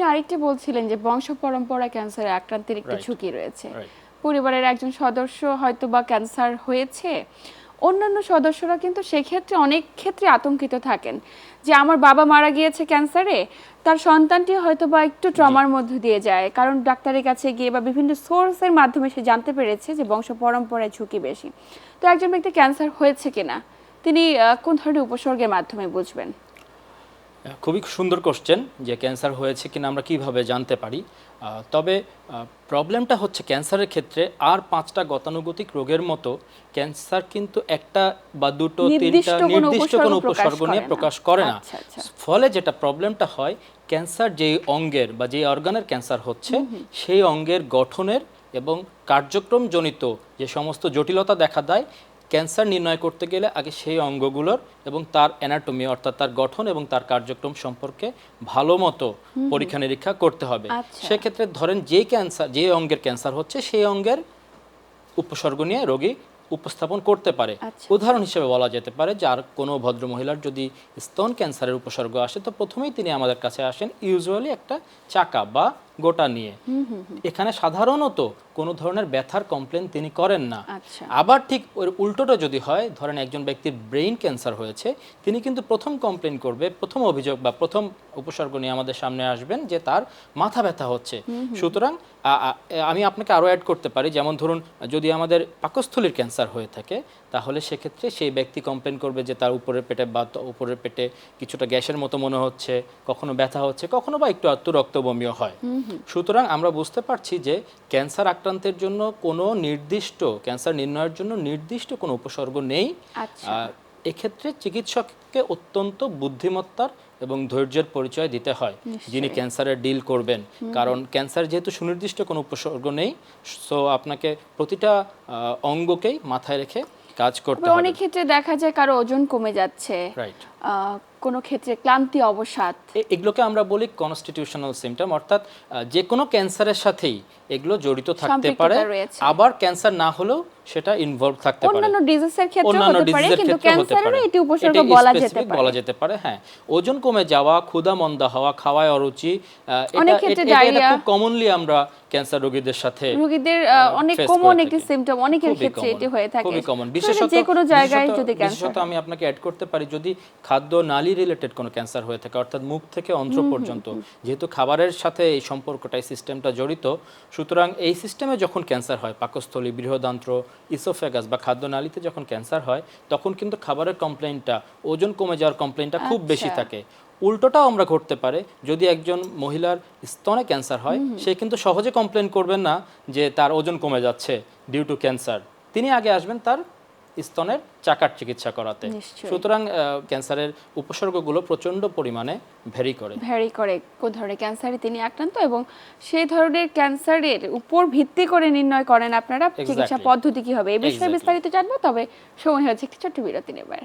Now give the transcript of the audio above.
আপনি আরেকটি বলছিলেন যে বংশ পরম্পরা ক্যান্সারে আক্রান্তের একটি ঝুঁকি রয়েছে। পরিবারের একজন সদস্য হয়তো বা ক্যান্সার হয়েছে। অন্যান্য সদস্যরা কিন্তু সেক্ষেত্রে অনেক ক্ষেত্রে আতঙ্কিত থাকেন যে আমার বাবা মারা গিয়েছে ক্যান্সারে তার সন্তানটি হয়তো বা একটু ট্রমার মধ্য দিয়ে যায়। কারণ ডাক্তারের কাছে গিয়ে বা বিভিন্ন সোর্সের মাধ্যমে সে জানতে পেরেছে যে বংশ পরম্পরায় ঝুঁকি বেশি। তো একজন ব্যক্তি ক্যান্সার হয়েছে কিনা তিনি কোন ধরনের উপসর্গের মাধ্যমে বুঝবেন? খুবই সুন্দর কোশ্চেন যে ক্যান্সার হয়েছে কিনা আমরা কীভাবে জানতে পারি। তবে প্রবলেমটা হচ্ছে ক্যান্সারের ক্ষেত্রে আর পাঁচটা গতানুগতিক রোগের মতো ক্যান্সার কিন্তু একটা বা দুটো তিনটা নির্দিষ্ট কোনো উপসর্গ নিয়ে প্রকাশ করে না। আচ্ছা, আচ্ছা। ফলে যেটা প্রবলেমটা হয় ক্যান্সার যেই অঙ্গের বা যেই অর্গানের ক্যান্সার হচ্ছে সেই অঙ্গের গঠনের এবং কার্যক্রমজনিত যে সমস্ত জটিলতা দেখা দেয় ক্যান্সার নির্ণয় করতে গেলে আগে সেই অঙ্গগুলোর এবং তার অ্যানাটমি অর্থাৎ তার গঠন এবং তার কার্যক্রম সম্পর্কে ভালো মতো পরীক্ষা নিরীক্ষা করতে হবে আচ্ছা। সেক্ষেত্রে ধরেন যে ক্যান্সার যে অঙ্গের ক্যান্সার হচ্ছে সেই অঙ্গের উপসর্গ নিয়ে রোগী উপস্থাপন করতে পারে আচ্ছা। উদাহরণ হিসেবে বলা যেতে পারে যে আর কোনো ভদ্র মহিলার যদি স্তন ক্যান্সারের উপসর্গ আসে তো প্রথমেই তিনি আমাদের কাছে আসেন ইউজুয়ালি একটা চাকা বা গোটা নিয়ে। এখানে সাধারণত কোনো ধরনের ব্যথার কমপ্লেন তিনি করেন না। আচ্ছা। আবার ঠিক ওর উল্টোটা যদি হয় ধরেন একজন ব্যক্তির ব্রেইন ক্যান্সার হয়েছে তিনি কিন্তু প্রথম কমপ্লেন করবে প্রথম অভিযোগ বা প্রথম উপসর্গ নিয়ে আমাদের সামনে আসবেন যে তার মাথা ব্যথা হচ্ছে। সুতরাং আমি আপনাকে আরও অ্যাড করতে পারি যেমন ধরুন যদি আমাদের পাকস্থলীর ক্যান্সার হয়ে থাকে তাহলে সেক্ষেত্রে সেই ব্যক্তি কমপ্লেন করবে যে তার উপরের পেটে বা উপরের পেটে কিছুটা গ্যাসের মতো মনে হচ্ছে কখনো ব্যথা হচ্ছে কখনো বা একটু আত্ম রক্ত বমিও হয় সুতরাং আমরা বুঝতে পারছি যে ক্যান্সার আক্রান্তের জন্য কোনো নির্দিষ্ট ক্যান্সার নির্ণয়ের জন্য নির্দিষ্ট কোনো উপসর্গ নেই। আচ্ছা। এক্ষেত্রে চিকিৎসককে অত্যন্ত বুদ্ধিমত্তার এবং ধৈর্যের পরিচয় দিতে হয় যিনি ক্যান্সারের ডিল করবেন। কারণ ক্যান্সার যেহেতু সুনির্দিষ্ট কোনো উপসর্গ নেই সো আপনাকে প্রতিটা অঙ্গকেই মাথায় রেখে কাজ করতে হবে। অনেক ক্ষেত্রে দেখা যায় কারও ওজন কমে যাচ্ছে। কোনো ক্ষেত্রে ক্লান্তি অবসাদ? এগুলোকে আমরা বলি কনস্টিটিউশনাল সিমটম অর্থাৎ যে কোনো ক্যান্সারের সাথেই এগুলো জড়িত থাকতে পারে। আবার ক্যান্সার না হলেও সেটা ইনভলভ থাকতে পারে। অন্যান্য ডিজিজের ক্ষেত্রে হতে পারে কিন্তু ক্যান্সারেরও এটি উপসর্গ বলা যেতে পারে। বলা যেতে পারে হ্যাঁ। ওজন কমে যাওয়া ক্ষুধা মন্দা হওয়া খাওয়ায় অরুচি এটা এটা- খুব কমনলি আমরা ক্যান্সার রোগীদের সাথে রোগীদের অনেক কমন একটি। সিমটম অনেকের ক্ষেত্রে এটি হয়ে থাকে। খুবই কমন বিশেষত যে কোনো জায়গায় যদি ক্যান্সার বিশেষত আমি আপনাকে অ্যাড করতে পারি যদি খাদ্য নালী রিলেটেড কোনো ক্যান্সার হয়ে থাকে অর্থাৎ মুখ থেকে অন্ত্র পর্যন্ত। যেহেতু খাবারের সাথে এই সম্পর্কটা এই সিস্টেমটা জড়িত সুতরাং এই সিস্টেমে যখন ক্যান্সার হয় পাকস্থলী বৃহদান্ত্র ইসোফেগাস বা খাদ্যনালীতে যখন ক্যান্সার হয় তখন কিন্তু খাবারের কমপ্লেইনটা ওজন কমে যাওয়ার কমপ্লেইনটা খুব বেশি আচ্ছা। থাকে। উল্টোটাও আমরা ঘটতে পারে যদি একজন মহিলার স্তনে ক্যান্সার হয় সে কিন্তু সহজে কমপ্লেন করবেন না যে তার ওজন কমে যাচ্ছে ডিউ টু ক্যান্সার তিনি আগে আসবেন তার স্তনের চাকার চিকিৎসা করাতে। সুতরাং ক্যান্সারের উপসর্গগুলো প্রচণ্ড পরিমাণে ভ্যারি করে। ভ্যারি করে। কোন ধরনের ক্যান্সারে তিনি আক্রান্ত এবং সেই ধরনের ক্যান্সারের উপর ভিত্তি করে নির্ণয় করেন আপনারা চিকিৎসা পদ্ধতি কি হবে। এই বিষয়ে বিস্তারিত জানব তবে সময় হয়েছে একটি ছোট্ট বিরতি নেবার।